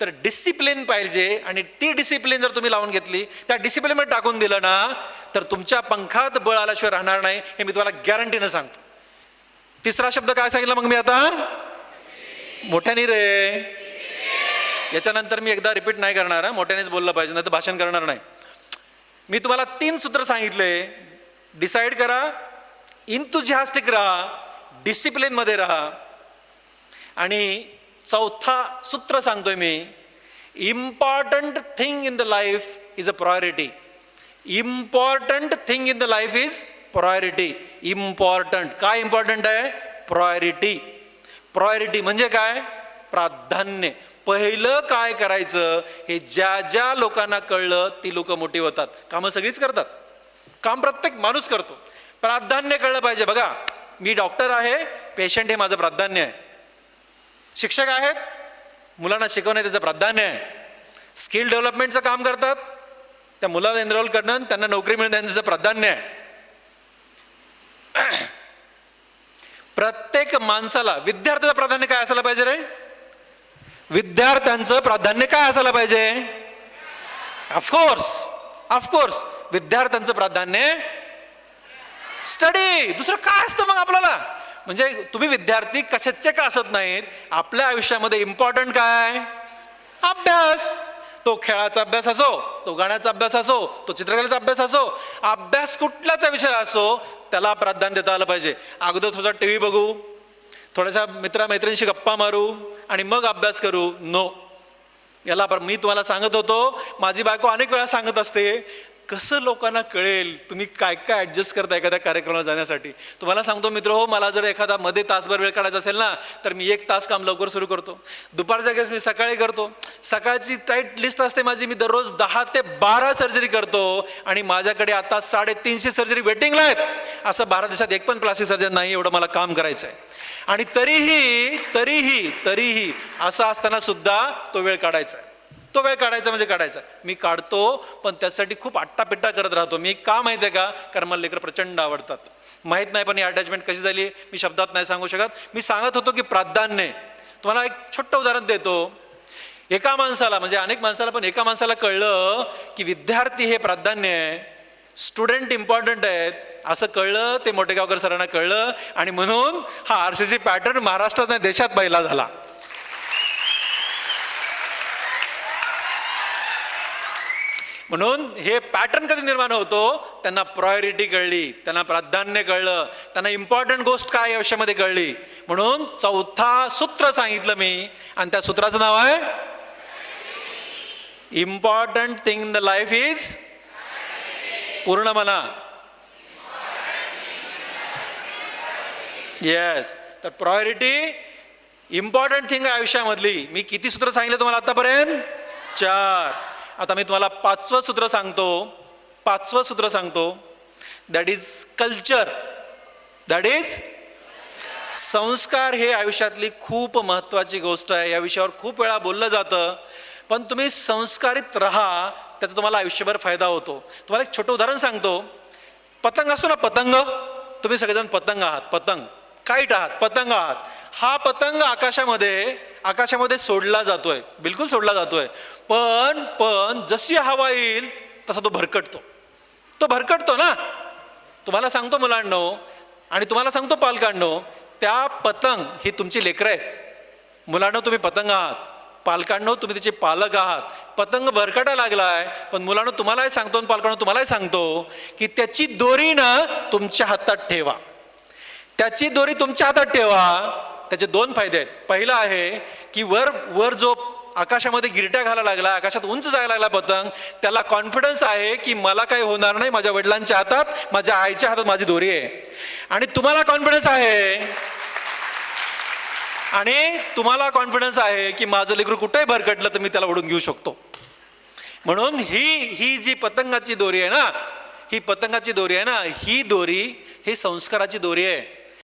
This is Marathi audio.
तर डिसिप्लिन पाहिजे आणि ती डिसिप्लिन जर तुम्ही लावून घेतली त्या डिसिप्लिनमध्ये टाकून दिलं ना तर तुमच्या पंखात बळ आल्याशिवाय राहणार नाही हे मी तुम्हाला गॅरंटीनं सांगतो. तिसरा शब्द काय सांगितला मग मी आता? मोठ्याने रे. याच्यानंतर मी एकदा रिपीट नाही करणार मोठ्यानेच बोललं पाहिजे नाही तर भाषण करणार नाही. मी तुम्हाला तीन सूत्र सांगितले. डिसाईड करा इंतुझिहास्टिक राहा डिसिप्लिनमध्ये राहा. आणि चौथा सूत्र सांगतोय मी. Important thing in the life is a priority important thing in the life is priority important काय इम्पॉर्टंट आहे? प्रायोरिटी प्रायोरिटी म्हणजे काय? प्राधान्य. पहिलं काय करायचं? हे ज्या ज्या लोकांना कळलं ती लोक मोठी होतात. कामं सगळीच करतात. काम प्रत्येक माणूस करतो. प्राधान्य कळलं पाहिजे. बघा मी डॉक्टर आहे. पेशंट हे माझं प्राधान्य आहे. शिक्षक आहेत मुलांना शिकवणे त्याचं प्राधान्य आहे. स्किल डेव्हलपमेंटचं काम करतात त्या मुलाला एनरोल करणं त्यांना नोकरी मिळणं त्यांचं प्राधान्य आहे. प्रत्येक माणसाला विद्यार्थ्याचं प्राधान्य काय असायला पाहिजे रे? विद्यार्थ्यांचं प्राधान्य काय असायला पाहिजे? ऑफकोर्स ऑफकोर्स विद्यार्थ्यांचं प्राधान्य? स्टडी दुसरं काय असतं मग आपल्याला? म्हणजे तुम्ही विद्यार्थी कशाचे का असत नाहीत? आपल्या आयुष्यामध्ये इम्पॉर्टंट काय? अभ्यास. तो खेळाचा अभ्यास असो तो गाण्याचा अभ्यास असो तो चित्रकलेचा अभ्यास असो अभ्यास कुठलाचा विषय असो त्याला प्राधान्य देता आलं पाहिजे. अगोदर थोडा टी व्ही बघू थोड्याशा मित्रामैत्रिणीशी गप्पा मारू आणि मग अभ्यास करू. नो याला मी तुम्हाला सांगत होतो माझी बायको अनेक वेळा सांगत असते कसं लोकांना कळेल तुम्ही काय काय ॲडजस्ट करता एखाद्या कार्यक्रमाला जाण्यासाठी? तुम्हाला सांगतो मित्र हो मला जर एखादा मध्ये तासभर वेळ काढायचा असेल ना तर मी एक तास काम लवकर सुरू करतो. दुपारच्या केस मी सकाळी करतो. सकाळची टाईट लिस्ट असते माझी मी दररोज दहा ते बारा सर्जरी करतो आणि माझ्याकडे आता साडेतीनशे सर्जरी वेटिंगला आहेत. असं बारा दिवसात एक पण प्लास्टिक सर्जन नाही एवढं मला काम करायचं आहे आणि तरीही तरीही तरीही असं असताना सुद्धा तो वेळ काढायचा आहे. तो वेळ काढायचा म्हणजे काढायचा. मी काढतो पण त्यासाठी खूप आट्टापिट्टा करत राहतो. मी का माहिती आहे का? कारण मला लेकरं प्रचंड आवडतात. माहीत नाही पण ही अटॅचमेंट कशी झाली मी शब्दात नाही सांगू शकत. मी सांगत होतो की प्राधान्य. तुम्हाला एक छोटं उदाहरण देतो. एका माणसाला म्हणजे अनेक माणसाला पण एका माणसाला कळलं की विद्यार्थी हे प्राधान्य आहे. स्टुडंट इम्पॉर्टंट आहेत. असं कळलं ते मोठेगावकर सरांना कळलं आणि म्हणून हा आर सी सी पॅटर्न महाराष्ट्रात नाही देशात पहिला झाला. म्हणून हे पॅटर्न कधी निर्माण होतो? त्यांना प्रायोरिटी कळली त्यांना प्राधान्य कळलं त्यांना इम्पॉर्टंट गोष्ट काय आयुष्यामध्ये कळली? म्हणून चौथा सूत्र सांगितलं मी आणि त्या सूत्राचं नाव आहे? Important thing in the life is पूर्ण म्हणा येस तर प्रायोरिटी इम्पॉर्टंट थिंग आयुष्यामधली. मी किती सूत्र सांगितलं तुम्हाला आतापर्यंत? चार. आता मी तुम्हाला पाचवं सूत्र सांगतो. पाचवं सूत्र सांगतो. That is culture that is संस्कार हे आयुष्यातली खूप महत्त्वाची गोष्ट आहे. या विषयावर खूप वेळा बोललं जातं. पण तुम्ही संस्कारित राहा त्याचा तुम्हाला आयुष्यभर फायदा होतो. तुम्हाला एक छोटं उदाहरण सांगतो. पतंग असतो ना पतंग? तुम्ही सगळेजण पतंग आहात पतंग. काईट आहात पतंग आहात. हा पतंग आकाशामध्ये आकाशामध्ये सोडला जातोय. बिलकुल सोडला जातोय. पण पण जशी हवा येईल तसा तो भरकटतो. तो भरकटतो ना. तुम्हाला सांगतो मुलांनो आणि तुम्हाला सांगतो पालकांनो त्या पतंग ही तुमची लेकरं आहेत. मुलांनो तुम्ही पतंग आहात. पालकांनो तुम्ही त्याचे पालक आहात. पतंग भरकटा लागलाय पण मुलांनो तुम्हालाही सांगतो आणि पालकांनो तुम्हालाही सांगतो की त्याची दोरी ना तुमच्या हातात ठेवा. त्याची दोरी तुमच्या हातात ठेवा त्याचे दोन फायदे आहेत. पहिला आहे की वर वर जो आकाशामध्ये गिरट्या घालायला लागला आकाशात उंच जायला लागला पतंग त्याला कॉन्फिडन्स आहे की मला काही होणार नाही माझ्या वडिलांच्या हातात माझ्या आईच्या हातात माझी दोरी आहे. आणि तुम्हाला कॉन्फिडन्स आहे. आणि तुम्हाला कॉन्फिडन्स आहे की माझं लेकरू कुठेही भरकटलं तर मी त्याला ओढून घेऊ शकतो. म्हणून ही ही जी पतंगाची दोरी आहे ना ही पतंगाची दोरी आहे ना ही दोरी ही संस्काराची दोरी आहे.